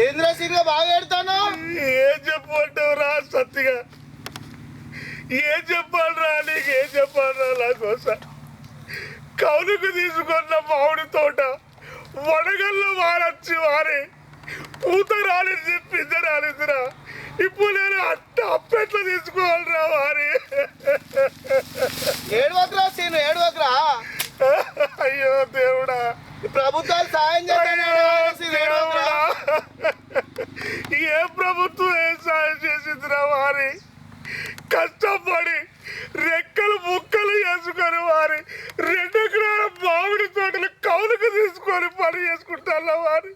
ఏంద్ర బాగా ఎడతాను ఏం రా సత్తిగా? ఏం చెప్పాలరా నీకు? ఏం చెప్పాలరా నాకోస కౌలుకు తీసుకున్న మామిడి తోట వడగల్లో వారచ్చి వారి పూత రాలేదు చెప్పి ఇద్దరు రాలేదురా ఇప్పుడు అట్ట అప్పెట్లా తీసుకోవాలిరా వారి. ఏడవకరా సీను ఏడవకరా? అయ్యో దేవుడా. ప్రభుత్వాలు సాయం ఏడవకరా? ఏ ప్రభుత్వం ఏం సాయం చేసిందిరా వారి? కష్టపడి రెక్కలు ముక్కలు చేసుకొని వారి రెండు ఎకరాల మామిడి తోటలు కౌలుకు తీసుకొని పని చేసుకుంటారా వారి.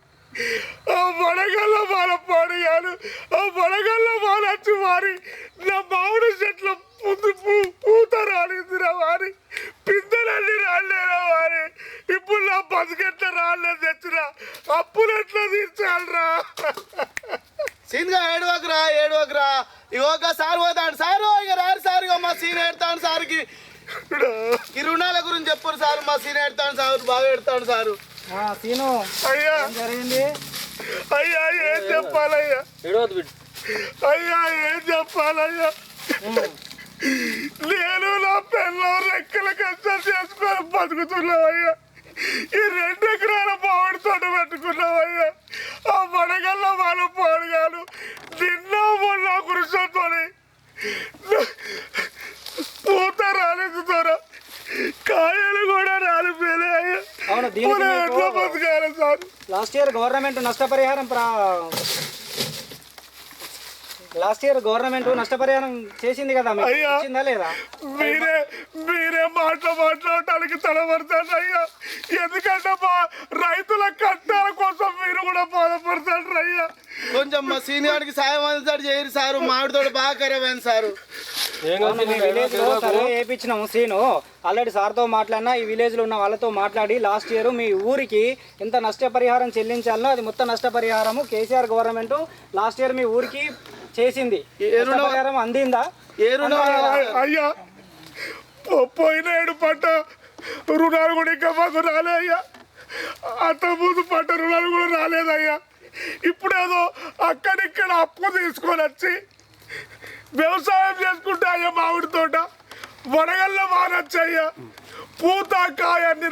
ఆ వడగల్ల వాళ్ళ పడియాలు ఆ వడగల్ల వచ్చి వారి. నా మామిడి చెట్ల ముందు పూ పూత రాలేదురా వారి. పిందెలన్నీ రాలేరా వారి. ఇప్పుడు నా బతుకెట్ల రాలేదు తెచ్చిరా. అప్పులు ఎట్లా తీర్చాలరా సీన్గా ఏడవకరా ఏడవకరా. ఇగో ఒక సార్ పోతాడు. సారు ఇక రారు సార్. మా సీన్ ఎడతాను సార్కి. ఈ రుణాల గురించి చెప్పరు సార్. మా సీన్ ఎడతాను సార్. బాగా ఎడతాడు సారు. ఆ, సీను అయ్యా. ఏం జరిగింది? అయ్యా ఏం చెప్పాలయ్యా? ఏడవద్దు బిడ్డ. అయ్యా ఏం చెప్పాలయ్యా? నేను నా పిల్లలు రెక్కల కష్టం చేసుకొని బతుకుతున్నావయ్యా. ఈ రెండు ఎకరాల మామిడి తోట పెట్టుకున్నావయ్యా. ఆ వడగల్ల వాళ్ళ పాడుగాను నిన్న మొన్న కురుసతో పూత రాలేదు తోర కాయలు కూడా రాలిపోయినాయి అయ్యా. ఎట్లా బతకాలి సార్? లాస్ట్ ఇయర్ గవర్నమెంట్ నష్టపరిహారం ప్రా లాస్ట్ ఇయర్ గవర్నమెంట్ నష్టపరిహారం చేసింది కదా అయ్యా. ఇచ్చిందా లేదా? మీరే మీరే మాట మాట్లాడటానికి తడబడతాడు అయ్యా ఎందుకంటే మా రైతుల కష్టాల కోసం మీరు కూడా బాధపడతాడు అయ్యా కొంచెం మా సీన్ గారికి సాయం అందించాడు చేయరు సారు. మామిడి తోట బాగా ఖరాబ్ అయింది సారు వేయించినాము సీను. ఆల్రెడీ సార్తో మాట్లాడినా ఈ విలేజ్లో ఉన్న వాళ్ళతో మాట్లాడి లాస్ట్ ఇయర్ మీ ఊరికి ఎంత నష్టపరిహారం చెల్లించాలనో అది మొత్తం నష్టపరిహారము కేసీఆర్ గవర్నమెంట్. లాస్ట్ ఇయర్ మీ ఊరికి చేసింది. ఏ రుణం- నష్టపరిహారం అందిందా? ఏ రుణం అయ్యా పో- పోయిన ఏడు పంట రుణాలు కూడా ఇంకా మాకు రాలే అయ్యా. అంత ముందు పంట రుణాలు కూడా రాలేదయ్యా ఇప్పుడేదో అక్కడిక్కడ అప్పు తీసుకొని వచ్చి వ్యవసాయం చేసుకుంటే అయ్యా మామిడి తోట వడగల్ల వానొచ్చయ్యా పూత కాయ అన్ని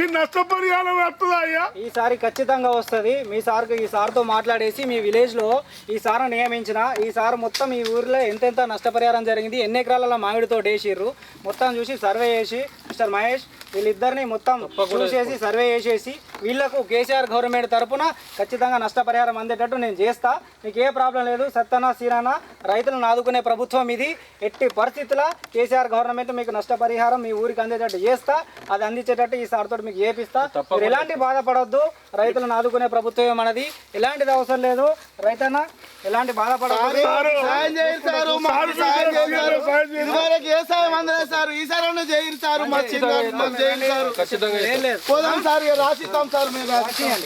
ఈ నష్టపరిహారం వస్తుందా అయ్యా? ఈసారి ఖచ్చితంగా వస్తుంది. మీ సార్కి ఈ సార్తో మాట్లాడేసి మీ విలేజ్లో ఈ సార్ నియమించిన ఈ సార్ మొత్తం ఈ ఊర్లో ఎంతెంత నష్టపరిహారం జరిగింది ఎన్ని ఎకరాల మామిడితో వేసిర్రు మొత్తం చూసి సర్వే చేసి మిస్టర్ మహేష్ వీళ్ళిద్దరిని మొత్తం చూసేసి సర్వే చేసేసి వీళ్ళకు కేసీఆర్ గవర్నమెంట్ తరపున ఖచ్చితంగా నష్టపరిహారం అందేటట్టు నేను చేస్తా. మీకు ఏ ప్రాబ్లం లేదు. సత్తన సీనాన రైతులను ఆదుకునే ప్రభుత్వం ఇది. ఎట్టి పరిస్థితుల కేసీఆర్ గవర్నమెంట్ మీకు నష్టపరిహారం మీ ఊరికి అందేటట్టు చేస్తా అది అందించేటట్టు ఈ సార్ తోటి మీకు చేపిస్తా. మీరు ఎలాంటి బాధపడొద్దు. రైతులను ఆదుకునే ప్రభుత్వం మనది. ఎలాంటిది అవసరం లేదు. రైతన్న ఎలాంటి ఇదివరకు ఏ సాయం అందలేదు సార్. ఈసారి చేయరు సారు మా మాకు చేయరు సారు పోదాం సార్ రాసిస్తాం సార్ మీరు రాసిస్తాం